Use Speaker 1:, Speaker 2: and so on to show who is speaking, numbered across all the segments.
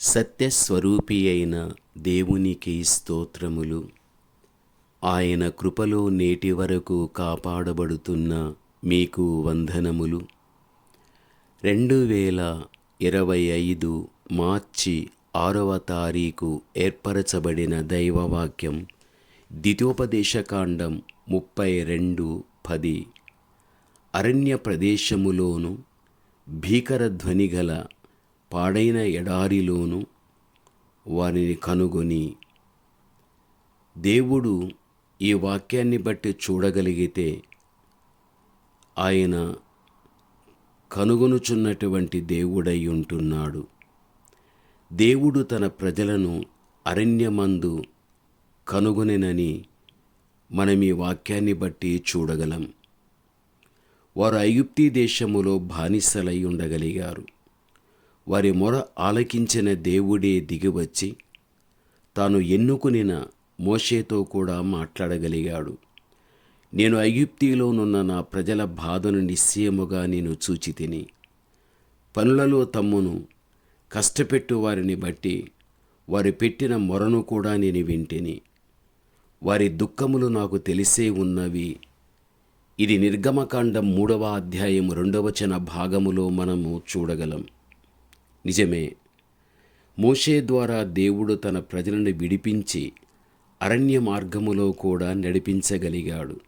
Speaker 1: సత్యస్వరూపి అయిన దేవునికి స్తోత్రములు. ఆయన కృపలో నేటి వరకు కాపాడబడుతున్న మీకు వందనములు. రెండు వేల ఇరవై ఐదు మార్చి ఆరవ తారీఖు ఏర్పరచబడిన దైవవాక్యం ద్వితోపదేశకాండం ముప్పై రెండు పది. అరణ్య ప్రదేశములోను భీకర ధ్వని గల పాడైన ఎడారిలోనూ వారిని కనుగొని దేవుడు ఈ వాక్యాన్ని బట్టి చూడగలిగితే ఆయన కనుగొనుచున్నటువంటి దేవుడై ఉంటున్నాడు. దేవుడు తన ప్రజలను అరణ్యమందు కనుగొనెనని మనం ఈ వాక్యాన్ని బట్టి చూడగలం. వారు ఐగుప్తీ దేశములో బానిసలై ఉండగలిగారు. వారి మొర ఆలకించిన దేవుడే దిగివచ్చి తాను ఎన్నుకునిన మోషేతో కూడా మాట్లాడగలిగాడు. నేను ఐగుప్తిలోనున్న నా ప్రజల బాధను నిశ్చయముగా నేను చూచి తిని పనులలో తమ్మును కష్టపెట్టు వారిని బట్టి వారు పెట్టిన మొరను కూడా నేను వింటిని. వారి దుఃఖములు నాకు తెలిసే ఉన్నవి. ఇది నిర్గమకాండం మూడవ అధ్యాయం రెండవచన భాగములో మనము చూడగలం. నిజమే. మోషే ద్వారా దేవుడు తన ప్రజలను విడిపించి అరణ్య మార్గములో కూడా నడిపించగలిగాడు.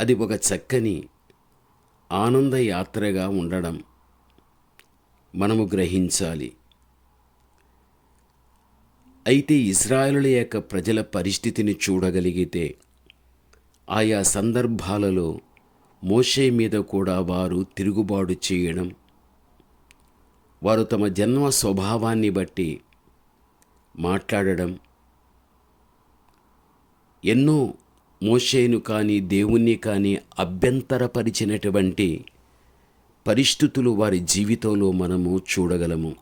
Speaker 1: అది ఒక చక్కని ఆనంద యాత్రగా ఉండడం మనము గ్రహించాలి. అయితే ఇస్రాయలుల యొక్క ప్రజల పరిస్థితిని చూడగలిగితే ఆయా సందర్భాలలో మోషే మీద కూడా వారు తిరుగుబాటు చేయడం వారు తమ జన్మ స్వభావాన్ని బట్టి మాట్లాడడం ఎన్నో మోషేను కానీ దేవుణ్ణి కానీ అభ్యంతరపరిచినటువంటి పరిస్థితులు వారి జీవితంలో మనము చూడగలము.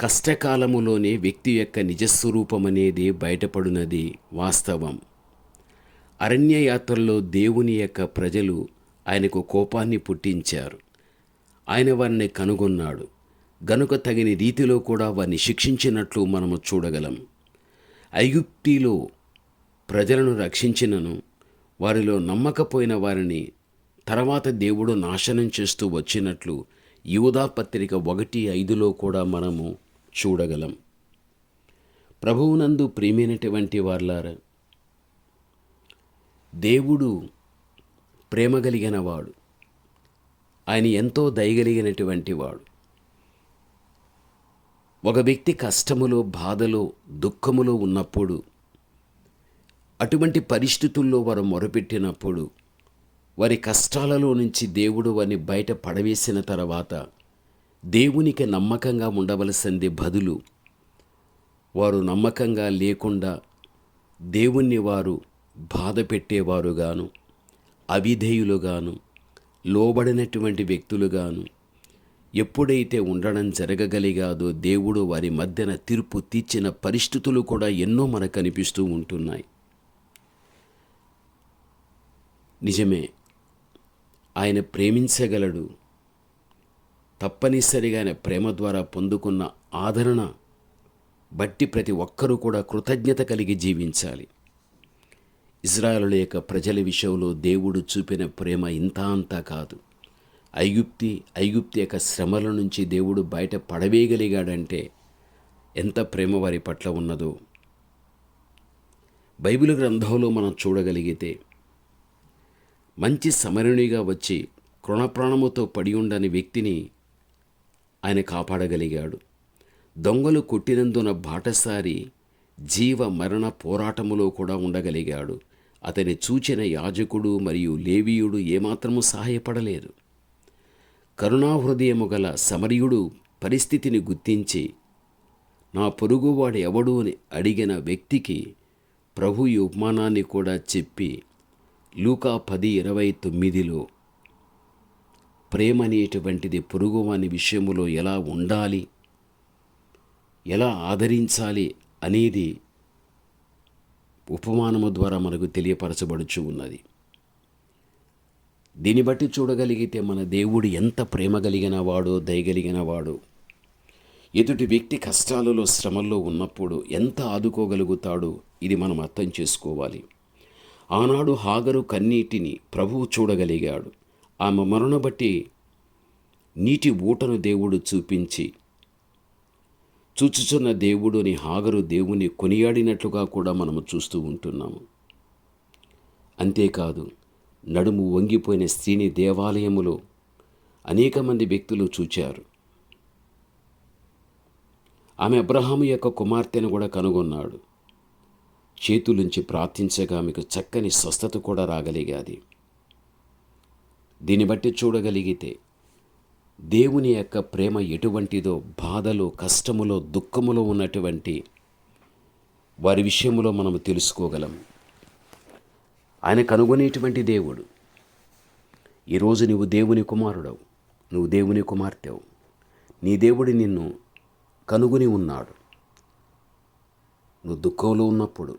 Speaker 1: కష్టకాలములోనే వ్యక్తి యొక్క నిజస్వరూపం అనేది బయటపడినది వాస్తవం. అరణ్యయాత్రలో దేవుని యొక్క ప్రజలు ఆయనకు కోపాన్ని పుట్టించారు. ఆయన వారిని కనుగొన్నాడు. గనుక తగిన రీతిలో కూడా వారిని శిక్షించినట్లు మనము చూడగలం. ఐగుప్తిలో ప్రజలను రక్షించినను వారిలో నమ్మకపోయిన వారిని తర్వాత దేవుడు నాశనం చేస్తూ వచ్చినట్లు యూదా పత్రిక ఒకటి ఐదులో కూడా మనము చూడగలం. ప్రభువునందు ప్రియమైనటువంటి వార్లారా దేవుడు ప్రేమ కలిగినవాడు ఆయన ఎంతో దయగలిగినటువంటి వాడు. ఒక వ్యక్తి కష్టములో బాధలో దుఃఖములో ఉన్నప్పుడు అటువంటి పరిస్థితుల్లో వారు మొరపెట్టినప్పుడు వారి కష్టాలలో నుంచి దేవుడు వారిని బయట పడవేసిన తర్వాత దేవునికి నమ్మకంగా ఉండవలసింది బదులు వారు నమ్మకంగా లేకుండా దేవుణ్ణి వారు బాధ పెట్టేవారుగాను అవిధేయులుగాను లోబడినటువంటి వ్యక్తులుగాను ఎప్పుడైతే ఉండడం జరగగలిగాదో దేవుడు వారి మధ్యన తీర్పు తీర్చిన పరిస్థితులు కూడా ఎన్నో మనకు కనిపిస్తూ ఉంటున్నాయి. నిజమే ఆయన ప్రేమించగలడు. తప్పనిసరిగా ఆయన ప్రేమ ద్వారా పొందుకున్న ఆదరణ బట్టి ప్రతి ఒక్కరూ కూడా కృతజ్ఞత కలిగి జీవించాలి. ఇజ్రాయలుల యొక్క ప్రజల విషయంలో దేవుడు చూపిన ప్రేమ ఇంత అంతా కాదు. ఐగుప్తి ఐగుప్తి యొక్క శ్రమల నుంచి దేవుడు బయట పడవేయగలిగాడంటే ఎంత ప్రేమ వారి పట్ల ఉన్నదో. బైబిల్ గ్రంథంలో మనం చూడగలిగితే మంచి సమరణిగా వచ్చి కృణప్రాణముతో పడి ఉండని వ్యక్తిని ఆయన కాపాడగలిగాడు. దొంగలు కొట్టినందున బాటసారి జీవ మరణ పోరాటములో కూడా ఉండగలిగాడు. అతని చూచిన యాజకుడు మరియు లేవీయుడు ఏమాత్రము సహాయపడలేదు. కరుణాహృదయము గల సమరయుడు పరిస్థితిని గుర్తించి నా పొరుగువాడు ఎవడు అని అడిగిన వ్యక్తికి ప్రభు ఈ ఉపమానాన్ని కూడా చెప్పి లూకా పది ఇరవై తొమ్మిదిలో ప్రేమ అనేటువంటిది పొరుగువాని విషయములో ఎలా ఉండాలి? ఎలా ఆదరించాలి? అనేది ఉపమానము ద్వారా మనకు తెలియపరచబడుచు ఉన్నది. దీన్ని బట్టి చూడగలిగితే మన దేవుడు ఎంత ప్రేమ కలిగిన వాడో దయగలిగిన వాడు. ఎదుటి వ్యక్తి కష్టాలలో శ్రమల్లో ఉన్నప్పుడు ఎంత ఆదుకోగలుగుతాడో ఇది మనం అర్థం చేసుకోవాలి. ఆనాడు హాగరు కన్నీటిని ప్రభువు చూడగలిగాడు. ఆమె మరణ బట్టి నీటి ఊటను దేవుడు చూపించి చూచుచున్న దేవుడుని హాగరు దేవుని కొనియాడినట్లుగా కూడా మనము చూస్తూ ఉంటున్నాము అంతేకాదు నడుము వంగిపోయిన స్త్రీని దేవాలయములో అనేక మంది వ్యక్తులు చూచారు. ఆమె అబ్రహాము యొక్క కుమార్తెను కూడా కనుగొన్నాడు. చేతులుంచి ప్రార్థించగా ఆమెకు చక్కని స్వస్థత కూడా రాగలిగాది. దీన్ని బట్టి చూడగలిగితే దేవుని యొక్క ప్రేమ ఎటువంటిదో బాధలు కష్టములో దుఃఖములో ఉన్నటువంటి వారి విషయంలో మనం తెలుసుకోగలం. ఆయన కనుగొనేటువంటి దేవుడు ఈరోజు నువ్వు దేవుని కుమారుడవు నువ్వు దేవుని కుమార్తెవు. నీ దేవుడు నిన్ను కనుగొని ఉన్నాడు. నువ్వు దుఃఖంలో ఉన్నప్పుడు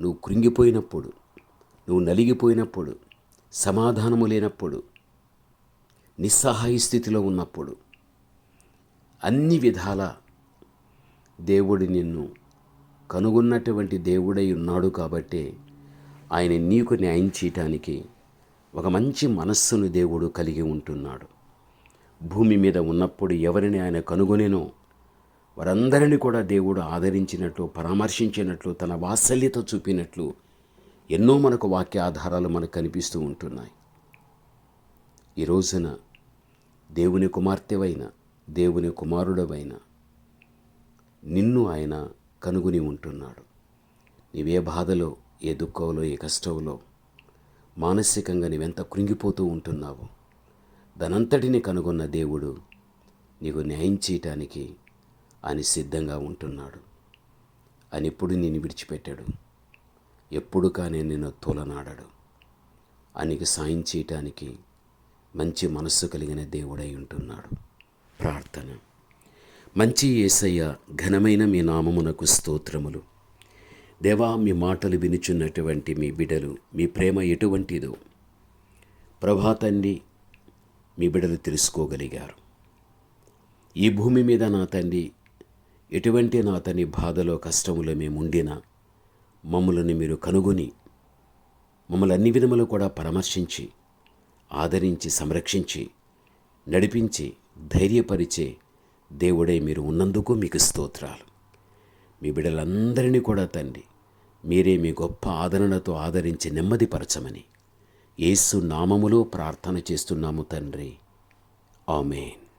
Speaker 1: నువ్వు కృంగిపోయినప్పుడు నువ్వు నలిగిపోయినప్పుడు సమాధానము లేనప్పుడు నిస్సహాయ స్థితిలో ఉన్నప్పుడు అన్ని విధాల దేవుడు నిన్ను కనుగొన్నటువంటి దేవుడై ఉన్నాడు కాబట్టే ఆయన నీకు న్యాయం చేయటానికి ఒక మంచి మనస్సును దేవుడు కలిగి ఉంటున్నాడు. భూమి మీద ఉన్నప్పుడు ఎవరిని ఆయన కనుగొనేనో వారందరినీ కూడా దేవుడు ఆదరించినట్లు పరామర్శించినట్లు తన వాత్సల్యత చూపినట్లు ఎన్నో మనకు వాక్య ఆధారాలు మనకు కనిపిస్తూ ఉంటున్నాయి. ఈ రోజున దేవుని కుమార్తెవైన దేవుని కుమారుడవైన నిన్ను ఆయన కనుగొని ఉంటున్నాడు. నీవే బాధలో ఏ దుఃఖంలో ఏ కష్టంలో మానసికంగా నీవెంత కృంగిపోతూ ఉంటున్నావు? దానంతటిని కనుగొన్న దేవుడు నీకు న్యాయం చేయటానికి అని సిద్ధంగా ఉంటున్నాడు. అని ఎప్పుడు నేను విడిచిపెట్టాడు? ఎప్పుడు కానీ నిన్ను తోలనాడాడు. అనికి సాయం చేయటానికి మంచి మనస్సు కలిగిన దేవుడై ఉంటున్నాడు. ప్రార్థన. మంచి ఏసయ్య ఘనమైన మీ నామమునకు స్తోత్రములు. దేవా మీ మాటలు వినుచున్నటువంటి మీ బిడలు మీ ప్రేమ ఎటువంటిదో ప్రభాతండి మీ బిడలు తెలుసుకోగలిగారు. ఈ భూమి మీద నా తండ్రి ఎటువంటి నా తని బాధలో కష్టములో మేము ఉండినా మమ్మల్ని మీరు కనుగొని మమ్మల్ని అన్ని విధములు కూడా పరామర్శించి ఆదరించి సంరక్షించి నడిపించి ధైర్యపరిచే దేవుడే మీరు ఉన్నందుకు మీకు స్తోత్రాలు. మీ బిడ్డలందరినీ కూడా తండ్రి మీరే మీ గొప్ప ఆదరణతో ఆదరించి నెమ్మదిపరచమని యేసు నామములో ప్రార్థన చేస్తున్నాము తండ్రి. ఆమెన్.